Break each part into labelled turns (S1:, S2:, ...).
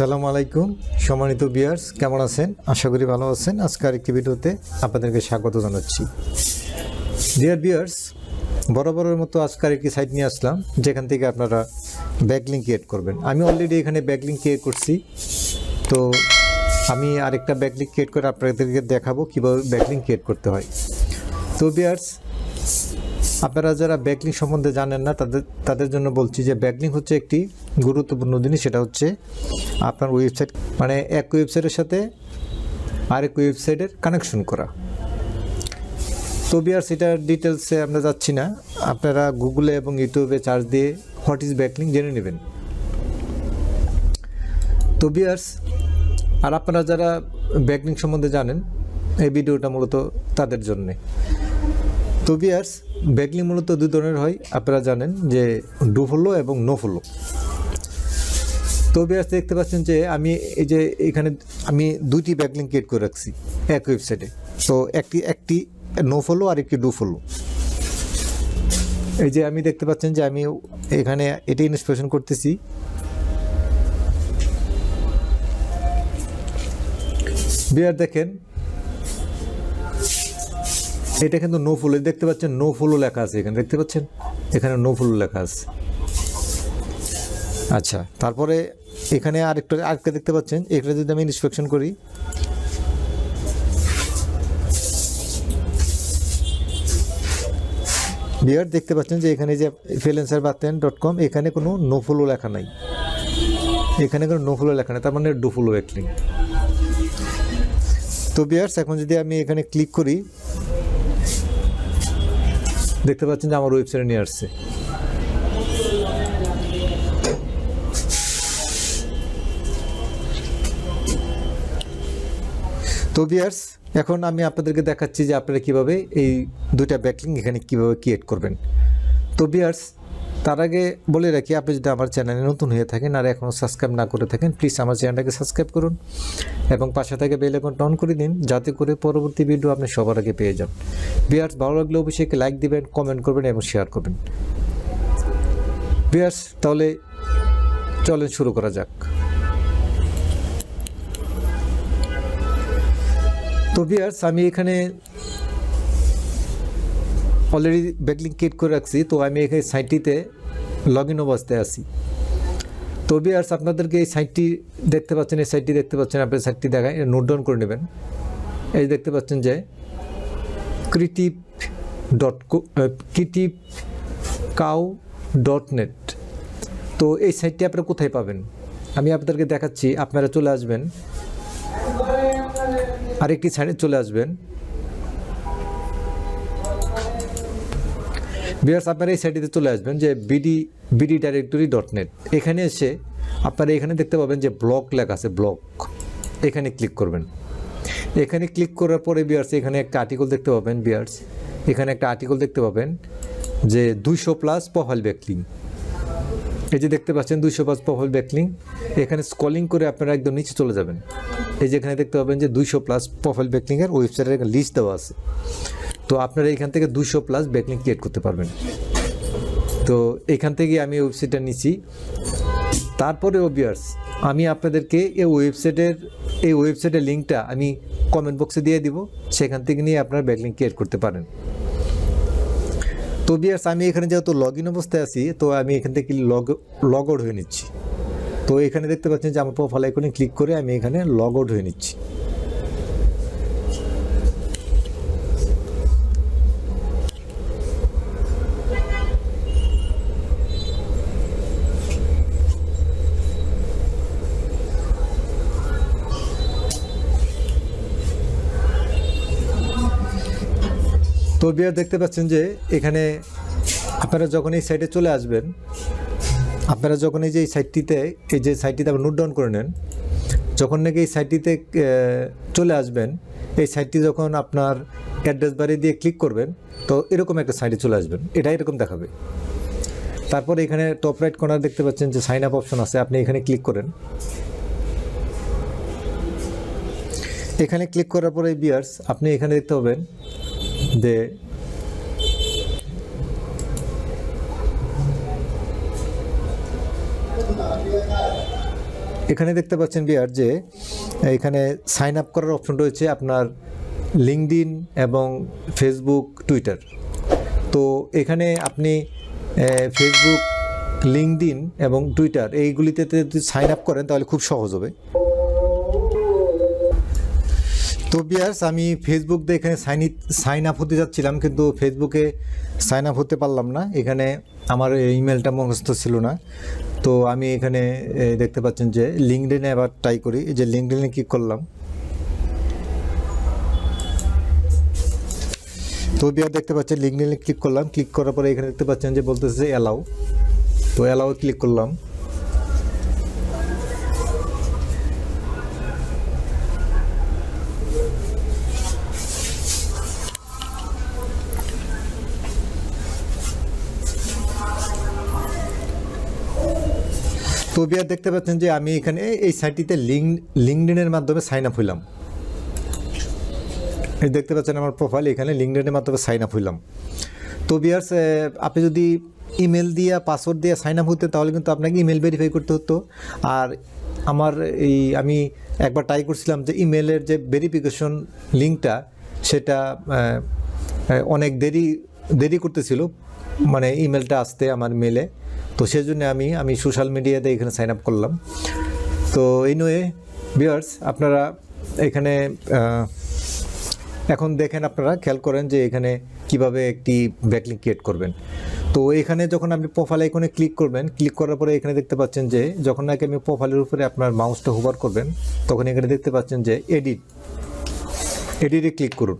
S1: আসসালামু আলাইকুম, সম্মানিত বিয়ার্স কেমন আছেন? আশা করি ভালো আছেন। আজকের একটি ভিডিওতে আপনাদেরকে স্বাগত জানাচ্ছি। ডিয়ার বিয়ার্স বরাবরের মতো আজকের একটি সাইট নিয়ে আসলাম, যেখান থেকে আপনারা ব্যাকলিং ক্রিয়েট করবেন। আমি অলরেডি এখানে ব্যাকলিং ক্রিয়েট করছি। তো আমি আরেকটা ব্যাকলিং ক্রিয়েট করে আপনাদেরকে দেখাবো কীভাবে ব্যাকলিং ক্রিয়েট করতে হয়। তো বিয়ার্স আপনারা যারা ব্যাকলিং সম্বন্ধে জানেন না, তাদের তাদের জন্য বলছি যে ব্যাকলিং হচ্ছে একটি গুরুত্বপূর্ণ জিনিস, সেটা হচ্ছে আপনার ওয়েবসাইট মানে এক ওয়েবসাইটের সাথে আরেক ওয়েবসাইটের কানেকশন করা। তো বিয়ার সেটার ডিটেলসে আমরা যাচ্ছি না। আপনারা গুগলে এবং ইউটিউবে চার্জ দিয়ে হোয়াট ইজ ব্যাকলিং জেনে নেবেন। তো বিয়ার্স আর আপনারা যারা ব্যাকলিং সম্বন্ধে জানেন, এই ভিডিওটা মূলত তাদের জন্যে। তো বিয়ার্স ব্যাকলিং মূলত দুই ধরনের হয়। আপনারা জানেন যে ডু ফলো এবং নো ফলো তো বিয়ার্স দেখতে পাচ্ছেন যে আমি এই যে এখানে আমি দুইটি ব্যাকলিং ক্রিয়েট করে রাখছি এক ওয়েবসাইটে তো একটি একটি নো ফলো আর একটি ডু ফলো এই যে আমি দেখতে পাচ্ছেন যে আমি এখানে এটি ইনস্পেকশন করতেছি। বিয়ার দেখেন এটা কিন্তু নো ফুল দেখতে পাচ্ছেন নো ফুলও লেখা আছে এখানে, দেখতে পাচ্ছেন? এখানে নো ফুল লেখা আছে। আচ্ছা তারপরে এখানে আরেকটা আরেকটা দেখতে পাচ্ছেন, এখানে যদি আমি ইন্সপেকশন করি বিয়ার দেখতে পাচ্ছেন যে এখানে যে ফ্রিল্যান্সার বাতেন ডট কম এখানে কোনো নো ফুলও লেখা নাই। এখানে কোনো নো ফুলও লেখা নেই, তার মানে ডু ফুলও একলিং তো বিয়ার্স এখন যদি আমি এখানে ক্লিক করি দেখতে পাচ্ছেন যে আমার ওয়েবসাইটে নিয়ে আসছে। তো বিয়ার্স এখন আমি আপনাদেরকে দেখাচ্ছি যে আপনারা কীভাবে এই দুইটা ব্যাকলিং এখানে কীভাবে ক্রিয়েট করবেন। তো বিয়ার্স তার আগে বলে রাখি, আপনি যদি আমার চ্যানেলে নতুন হয়ে থাকেন আর এখনও সাবস্ক্রাইব না করে থাকেন প্লিজ আমার চ্যানেলটাকে সাবস্ক্রাইব করুন এবং পাশে থেকে বেল আইকনটা অন করে দিন, যাতে করে পরবর্তী ভিডিও আপনি সবার আগে পেয়ে যান। বিয়ার্স ভালো লাগলে অবশ্যই লাইক দিবেন কমেন্ট করবেন এবং শেয়ার করবেন। বিয়ার্স তাহলে চলেন শুরু করা যাক। তো বিয়ার্স আমি এখানে অলরেডি ব্যাকলিং ক্রিয়েট করে রাখছি, তো আমি এখানে সাইটটিতে লগ ইন অবস্থায় আছি। তো বিয়ার্স আপনাদেরকে এই সাইটটি দেখতে পাচ্ছেন, এই সাইটটি দেখতে পাচ্ছেন, আপনি সাইটটি দেখায় নোট ডাউন করে নেবেন। এই দেখতে পাচ্ছেন যে creative dot creative cow dot net তো এই সাইটটি আপনারা কোথায় পাবেন? আমি আপনাদেরকে দেখাচ্ছি, আপনারা চলে আসবেন। আরেকটি সাইডে চলে আসবেন। বিয়ার্স আপনারা এই সাইটটিতে চলে আসবেন যে BD BD directory dot net এখানে এসে আপনারা এখানে দেখতে পাবেন যে ব্লক লেখা আছে ব্লক এখানে ক্লিক করবেন। এখানে ক্লিক করার পরে বিয়ার্স এখানে একটা আর্টিকেল দেখতে পাবেন বিয়ার্স এখানে একটা আর্টিকেল দেখতে পাবেন যে দুইশো প্লাস প্রোফাইল ব্যাকলিং এই যে দেখতে পাচ্ছেন দুইশো প্লাস প্রোফাইল ব্যাকলিং এখানে স্কলিং করে আপনারা একদম নিচে চলে যাবেন। এই যে এখানে দেখতে পাবেন যে দুইশো প্লাস প্রোফাইল ব্যাকলিংয়ের ওয়েবসাইটের লিস্ট দেওয়া আছে। তো আপনারা এখান থেকে দুশো প্লাস ব্যাকলিং ক্রিয়েট করতে পারবেন। তো এখান থেকে আমি ওয়েবসাইটটা নিচ্ছি তারপরে ওবিয়ার্স আমি আপনাদেরকে এই ওয়েবসাইটের এই ওয়েবসাইটের লিঙ্কটা আমি কমেন্ট বক্সে দিয়ে দিব। সেখান থেকে নিয়ে আপনারা ব্যাকলিং ক্রিয়েট করতে পারেন। তো বিয়ার্স আমি এখানে যেহেতু লগ ইন অবস্থায় আছি, তো আমি এখান থেকে লগ লগ আউট হয়ে নিচ্ছি। তো এখানে দেখতে পাচ্ছেন যে আমার প্রোফাইল আইকনে ক্লিক করে আমি এখানে লগ আউট হয়ে নিচ্ছি। বিয়ার দেখতে পাচ্ছেন যে এখানে আপনারা যখন এই সাইটে চলে আসবেন, আপনারা যখন এই যে এই সাইটটিতে এই যে সাইটটিতে আবার নোট ডাউন করে নেন, যখন নাকি এই সাইটটিতে চলে আসবেন, এই সাইটটি যখন আপনার অ্যাড্রেস বারে দিয়ে ক্লিক করবেন, তো এরকম একটা সাইটে চলে আসবেন। এটা এরকম দেখাবে। তারপর এখানে টপ রাইট কর্নার দেখতে পাচ্ছেন যে সাইন আপ অপশন আছে, আপনি এখানে ক্লিক করেন। এখানে ক্লিক করার পরে বিয়ার্স আপনি এখানে দেখতে পাবেন যে এখানে দেখতে পাচ্ছেন বিয়ার যে, এখানে সাইন আপ করার অপশন রয়েছে আপনার লিঙ্কডিন এবং ফেসবুক টুইটার তো এখানে আপনি ফেসবুক লিঙ্কডিন এবং টুইটার এইগুলিতে যদি সাইন আপ করেন তাহলে খুব সহজ হবে। তো বিয়ার্স, আমি ফেসবুক দিয়ে এখানে সাইন সাইন আপ হতে যাচ্ছিলাম, কিন্তু ফেসবুকে সাইন আপ হতে পারলাম না। এখানে আমার ইমেলটা মুখস্থ ছিল না। তো আমি এখানে দেখতে পাচ্ছেন যে লিঙ্কডিনে আবার ট্রাই করি। যে লিঙ্কডিনে ক্লিক করলাম। তো বিয়ার দেখতে পাচ্ছেন লিঙ্কডিনে ক্লিক করলাম। ক্লিক করার পরে এখানে দেখতে পাচ্ছেন যে বলতেছে অ্যালাউ তো অ্যালাউ ক্লিক করলাম। তো বিয়ার দেখতে পাচ্ছেন যে আমি এখানে এই সাইটটিতে লিঙ্ক লিঙ্কডিনের মাধ্যমে সাইন আপ হইলাম। এই দেখতে পাচ্ছেন আমার প্রোফাইল এখানে লিঙ্কডিনের মাধ্যমে সাইন আপ হইলাম। তো বিয়ার্স আপনি যদি ইমেল দিয়ে পাসওয়ার্ড দিয়ে সাইন আপ হতে তাহলে কিন্তু আপনাকে ইমেল ভেরিফাই করতে হতো। আর আমার এই, আমি একবার ট্রাই করছিলাম যে ইমেলের যে ভেরিফিকেশন লিঙ্কটা সেটা অনেক দেরি দেরি করতেছিল। মানে ইমেলটা আসতে আমার মেলে তো সেজন্য আমি আমি সোশ্যাল মিডিয়াতে এখানে সাইন আপ করলাম। তো এই নয়ে বিয়ার্স আপনারা এখানে এখন দেখেন আপনারা, খেয়াল করেন যে এখানে কীভাবে একটি ব্যাকলিং ক্রিয়েট করবেন। তো এখানে যখন আপনি প্রোফাইল আইকনে ক্লিক করবেন ক্লিক করার পরে এখানে দেখতে পাচ্ছেন যে, যখন নাকি আপনি প্রোফাইলের উপরে আপনার মাউসটা হোভার করবেন, তখন এখানে দেখতে পাচ্ছেন যে এডিট এডিটে ক্লিক করুন।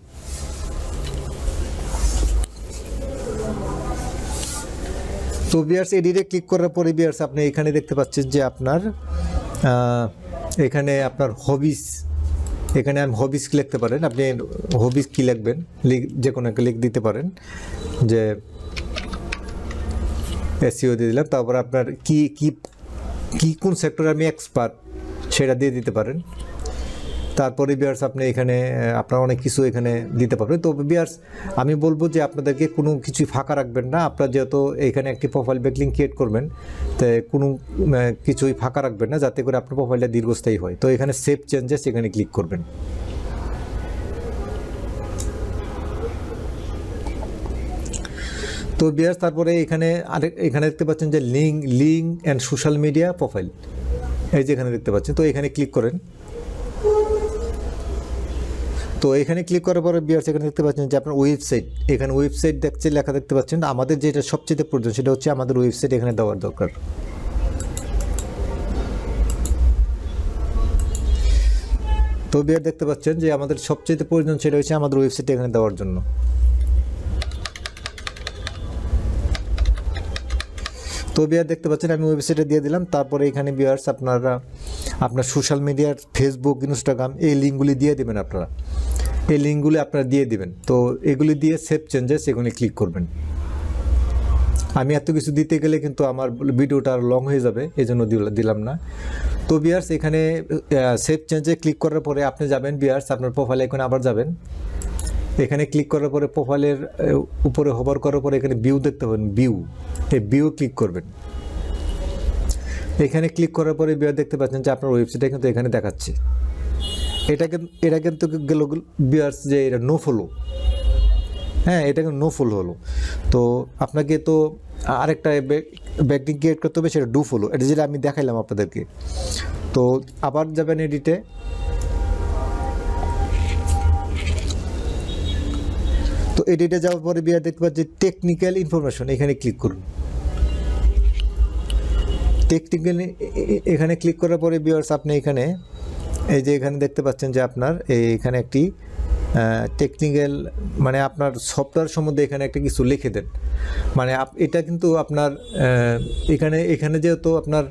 S1: তো বিয়ার্স এডিটে ক্লিক করার পরে বিয়ার্স আপনি এখানে দেখতে পাচ্ছেন যে আপনার এখানে আপনার হবিস এখানে আমি হবিস লিখতে পারেন? আপনি হবিস কি লিখবেন? লিখ, যে কোনো একটা লিখ দিতে পারেন, যে এসিও দিয়ে দিলাম, তারপর আপনার কি কি কোন সেক্টরে আমি এক্সপার্ট সেটা দিয়ে দিতে পারেন। তারপরে বিয়ার্স আপনি এখানে আপনার অনেক কিছু এখানে দিতে পারবেন। তো বিয়ার্স, আমি বলব যে আপনাদেরকে কোনো কিছুই ফাঁকা রাখবেন না। আপনার যেহেতু এখানে একটি প্রোফাইল ব্যাক ব্যাকলিং ক্রিয়েট করবেন, তো কোনো কিছুই ফাঁকা রাখবেন না, যাতে করে আপনার প্রোফাইলটা দীর্ঘস্থায়ী হয়। তো এখানে সেভ চেঞ্জেস এখানে ক্লিক করবেন। তো বিয়ার্স, তারপরে এখানে আরেক, এখানে দেখতে পাচ্ছেন যে link link and social media profile এই যে এখানে দেখতে পাচ্ছেন, তো এখানে ক্লিক করেন। তো এখানে ক্লিক করার পরে বিয়ার্স এখানে দেখতে পাচ্ছেন যে আপনার ওয়েবসাইট এখানে ওয়েবসাইট দেখছে লেখা দেখতে পাচ্ছেন আমাদের যেটা সবচেয়ে প্রয়োজন সেটা হচ্ছে আমাদের ওয়েবসাইট এখানে দেওয়ার দরকার। তো বিয়ার দেখতে পাচ্ছেন যে আমাদের সবচেয়ে প্রয়োজন সেটা হচ্ছে আমাদের ওয়েবসাইট এখানে দেওয়ার জন্য। তো বিয়ার দেখতে পাচ্ছেন আমি ওয়েবসাইটে দিয়ে দিলাম, তারপরে এখানে বিয়ার্স আপনারা, আপনার সোশ্যাল মিডিয়ার ফেসবুক ইনস্টাগ্রাম এই লিঙ্কগুলি দিয়ে দেবেন আপনারা। এই লিঙ্কগুলি আপনারা দিয়ে দিবেন। তো এগুলি দিয়ে সেভ চেঞ্জেস এগুলি ক্লিক করবেন। আমি এত কিছু দিতে গেলে কিন্তু আমার ভিডিওটা আর লং হয়ে যাবে এই জন্য দিল- দিলাম না। তো বিয়ার্স এখানে সেভ চেঞ্জে ক্লিক করার পরে আপনি যাবেন বিয়ার্স আপনার প্রোফাইলে এখানে আবার যাবেন। এখানে ক্লিক করার পরে প্রোফাইলের উপরে হবার করার পরে এখানে ভিউ দেখতে পাবেন ভিউ এই ভিউ ক্লিক করবেন। এখানে ক্লিক করার পরে বিয়ার দেখতে পাচ্ছেন যে আপনার ওয়েবসাইটে কিন্তু এখানে দেখাচ্ছে। এটা কিন্তু এটা কিন্তু গেল বিয়ার্স যে এটা নো ফলো হ্যাঁ এটা কিন্তু নো ফলো হলো। তো আপনাকে তো আরেকটা ব্যাকটিং ক্রিয়েট করতে হবে, সেটা ডু ফলো এটা যেটা আমি দেখাইলাম আপনাদেরকে। তো আবার যাবেন এডিটে তো এডিটে যাওয়ার পরে বিয়ার দেখতে পাচ্ছি টেকনিক্যাল ইনফরমেশন এখানে ক্লিক করুন। টেকনিক্যাল এখানে ক্লিক করার পরে বিয়ার্স আপনি এখানে এই যে এখানে দেখতে পাচ্ছেন যে আপনার এখানে একটি টেকনিক্যাল মানে আপনার সফটওয়্যার সম্বন্ধে এখানে একটা কিছু লিখে দেন। মানে এটা কিন্তু আপনার এখানে এখানে যেহেতু আপনার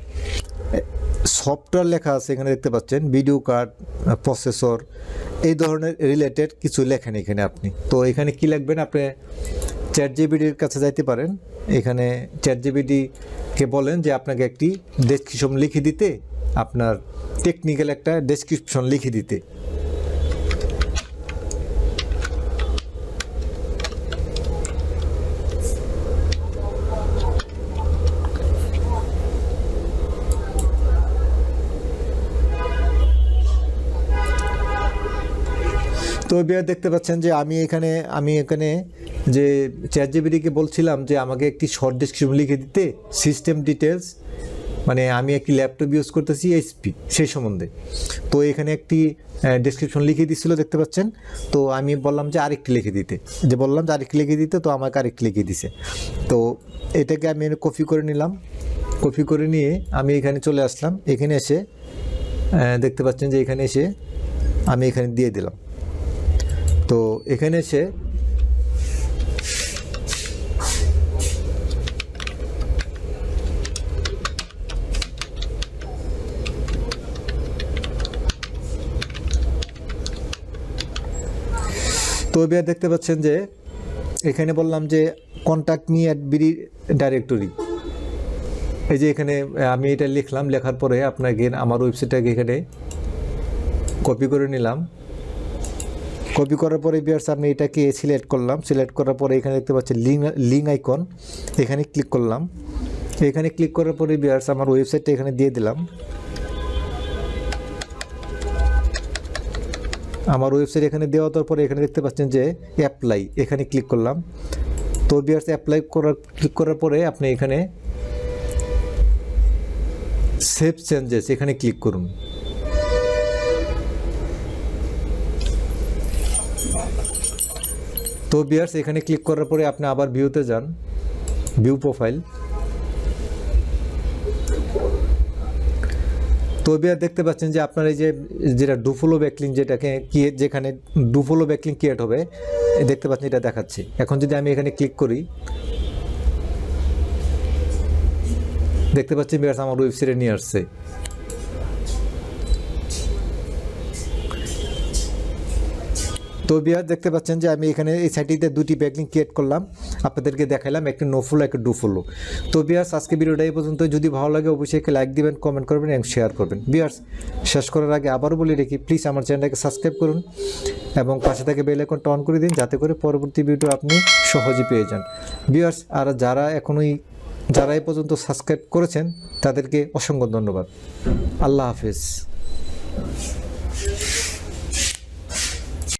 S1: সফটওয়্যার লেখা আছে, এখানে দেখতে পাচ্ছেন ভিডিও কার্ড প্রসেসর এই ধরনের রিলেটেড কিছু লেখেন এখানে আপনি। তো এখানে কি লিখবেন, আপনি চ্যাট জিবিডির কাছে যাইতে পারেন। এখানে চ্যাট জিবিডিকে বলেন যে আপনাকে একটি ডেসক্রিপশন লিখে দিতে আপনার টেকনিক্যাল একটা ডেসক্রিপশন লিখে দিতে। তো বিয়ার দেখতে পাচ্ছেন যে আমি এখানে আমি এখানে যে চ্যাট জিবিটিকে বলছিলাম যে আমাকে একটি শর্ট ডেসক্রিপশন লিখে দিতে সিস্টেম ডিটেলস মানে আমি একটি ল্যাপটপ ইউজ করতেছি এইচপি সেই সম্বন্ধে। তো এখানে একটি ডিসক্রিপশন লিখে দিচ্ছিল দেখতে পাচ্ছেন? তো আমি বললাম যে আরেকটি লিখে দিতে। যে বললাম যে আরেকটি লিখে দিতে, তো আমাকে আরেকটি লিখে দিছে। তো এটাকে আমি কপি করে নিলাম। কপি করে নিয়ে আমি এখানে চলে আসলাম। এখানে এসে দেখতে পাচ্ছেন যে এখানে এসে আমি এখানে দিয়ে দিলাম। তো এখানে এসে তো এবার দেখতে পাচ্ছেন যে এখানে বললাম যে contact me at BD directory এই যে এখানে আমি এটা লিখলাম, লেখার পরে আপনাকে আমার ওয়েবসাইটটাকে এখানে কপি করে নিলাম। কপি করার পরে বিয়ার্স আমি এটাকে সিলেক্ট করলাম। সিলেক্ট করার পরে এখানে দেখতে পাচ্ছেন লিঙ্ক লিঙ্ক আইকন এখানে ক্লিক করলাম। এখানে ক্লিক করার পরে বিয়ার্স আমার ওয়েবসাইটটা এখানে দিয়ে দিলাম। আমার ওয়েবসাইট এখানে দেওয়া দেওয়ার পরে এখানে দেখতে পাচ্ছেন যে অ্যাপ্লাই এখানে ক্লিক করলাম। তো বিয়ার্স অ্যাপ্লাই করার ক্লিক করার পরে আপনি এখানে সেভ চেঞ্জেস এখানে ক্লিক করুন। তো বিয়ার্স এখানে ক্লিক করার পরে আপনি আবার ভিউতে যান ভিউ প্রোফাইল তো বিয়ার দেখতে পাচ্ছেন যে আপনার এই যে, যেটা ডুফলো ব্যাকলিং যেটাকে কি যেখানে ডুফলো ব্যাকলিং ক্রিয়েট হবে দেখতে পাচ্ছেন এটা দেখাচ্ছে। এখন যদি আমি এখানে ক্লিক করি, দেখতে পাচ্ছি বিয়ার্স, আমার ওয়েবসাইটে নিয়ে আসছে। তো বিয়ার দেখতে পাচ্ছেন যে আমি এখানে এই সাইটটিতে দুটি ব্যাকলিং ক্রিয়েট করলাম। আপনাদেরকে দেখাইলাম, একটি নোফুলো একটা ডুফুলো তো বিয়ার্স আজকে ভিডিওটা এই পর্যন্ত। যদি ভালো লাগে, অবশ্যই একটা লাইক দিবেন কমেন্ট করবেন এবং শেয়ার করবেন। বিয়ার্স শেষ করার আগে আবারও বলে রেখি প্লিজ আমার চ্যানেলটাকে সাবস্ক্রাইব করুন এবং পাশে থেকে বেল আইকনটা অন করে দিন, যাতে করে পরবর্তী ভিডিও আপনি সহজে পেয়ে যান। বিয়ার্স আর যারা এখনোই, যারা এই পর্যন্ত সাবস্ক্রাইব করেছেন, তাদেরকে অসংখ্য ধন্যবাদ। আল্লাহ হাফিজ।